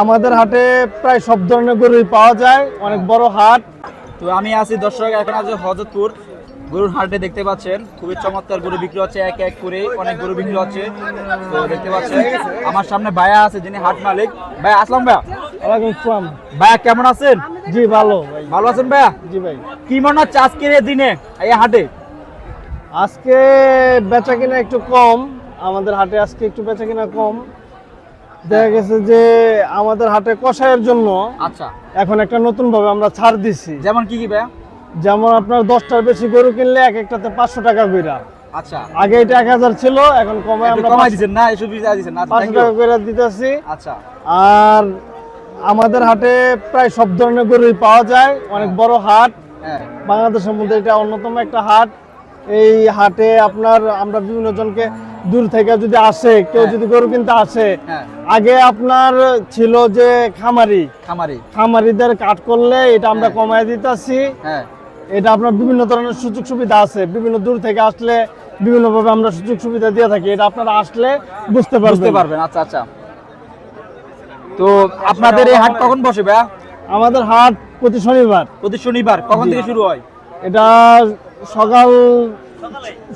আমাদের হাটে প্রায় সব ধরনের গরুই পাওয়া যায় অনেক বড় হাট। তো আমি আছি দর্শক এখন আছে হজরতপুর। গরুর হাটে দেখতে পাচ্ছেন খুবই চমৎকার গরু বিক্রি হচ্ছে এক এক করে অনেক গরু বিক্রি হচ্ছে। তো দেখতে পাচ্ছেন আমার সামনে ভাইয়া আছে যিনি হাট মালিক। ভাইয়া আসলাম ভাইয়া। ওয়ালাইকুম আসসালাম। ভাইয়া কেমন আছেন? জি ভালো। ভাই ভালো আছেন ভাইয়া? জি ভাই। কি মনে হচ্ছে আজকের এই দিনে এই হাটে? আজকে বেচা কিনা একটু কম আমাদের হাটে আজকে একটু বেচা কিনা কম। দেখা গেছে যে আমাদের হাটে কষায়ের জন্য আচ্ছা। এখন একটা নতুন ভাবে আমরা ছাড় দিছি। যেমন কি কি ভাইয়া? যেমন আপনার দশটার বেশি গরু কিনলে এক একটাতে পাঁচশো টাকা কইরা। আচ্ছা। আগে এটা এক হাজার ছিল এখন কমে আমরা কমাই দিচ্ছেন না এসব দিচ্ছেন না আচ্ছা, পাঁচশো। টাকা কইরা দিতেছি। আচ্ছা। আর আমাদের হাটে প্রায় সব ধরনের গরুই পাওয়া যায় অনেক বড় হাট। হ্যাঁ। বাংলাদেশের মধ্যে এটা অন্যতম একটা হাট। এই হাটে আপনার আমরা বিভিন্ন জনকে দূর থেকে যদি আসে কেউ হ্যাঁ। যদি গরু কিনতে আসে হ্যাঁ। আগে আপনার ছিল যে খামারি। খামারি। খামারিদের কাট করলে এটা আমরা হ্যাঁ। কমায় দিতেছি। এটা আপনার বিভিন্ন ধরনের সুযোগ সুবিধা আছে। বিভিন্ন দূর থেকে আসলে বিভিন্ন ভাবে আমরা সুযোগ সুবিধা দিয়ে থাকি। এটা আপনারা আসলে বুঝতে বুঝতে পারবেন। পারবেন আচ্ছা আচ্ছা। তো আপনাদের এই হাট কখন বসে ভাইয়া? আমাদের হাট প্রতি শনিবার। প্রতি শনিবার। কখন থেকে শুরু হয়? এটা সকাল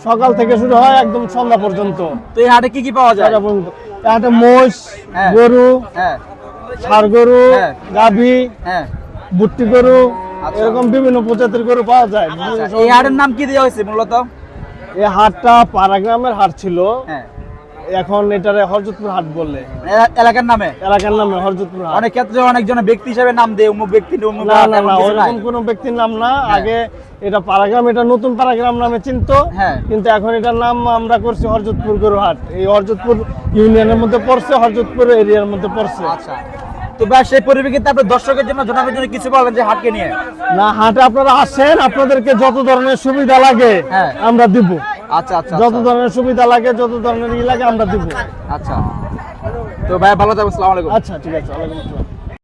সকাল থেকে শুরু হয় একদম সন্ধ্যা পর্যন্ত। তো এই হাটে কি কি পাওয়া যায়? হাটে মোষ হ্যাঁ। গরু হ্যাঁ। ষাড় গরু গাভি গাভী হ্যাঁ। বুট্টি গরু আচ্ছা। এরকম বিভিন্ন প্রজাতির গরু পাওয়া যায়। এই হাটের নাম কি দেওয়া হয়েছে মূলত? এই হাটটা পাড়া গ্রামের হাট ছিল। হ্যাঁ। এখন এটারে হরজতপুর হাট বললে এলাকার নামে? এলাকার নামে হরজতপুর হাট। অনেক ক্ষেত্রে অনেকজন ব্যক্তি হিসেবে নাম দেয় অমুক ব্যক্তি অমুক না হাট, না না ওরকম কোনো ব্যক্তির নাম না। হ্যাঁ। আগে এটা এটা নতুন নামে চিনতো। হ্যাঁ। কিন্তু এখন এটার নাম আমরা করছি হরজতপুর গরুহাট। এই হরজতপুর ইউনিয়নের মধ্যে পড়ছে হরজতপুর এরিয়ার মধ্যে পড়ছে। আচ্ছা। তো ব্যাস সেই পরিপ্রেক্ষিতে আপনার দর্শকের জন্য জনগণের জন্য কিছু বলেন যে হাটকে নিয়ে। না হাটে আপনারা আসেন আপনাদেরকে যত ধরনের সুবিধা লাগে হ্যাঁ। আমরা দিব। আচ্ছা আচ্ছা যত আচ্ছা। ধরনের সুবিধা লাগে যত ধরনের ই লাগে আমরা দিব। আচ্ছা। তো ভাই ভালো থাকবেন আসসালামু আলাইকুম। আচ্ছা ঠিক আছে ওয়ালাইকুম আসসালাম।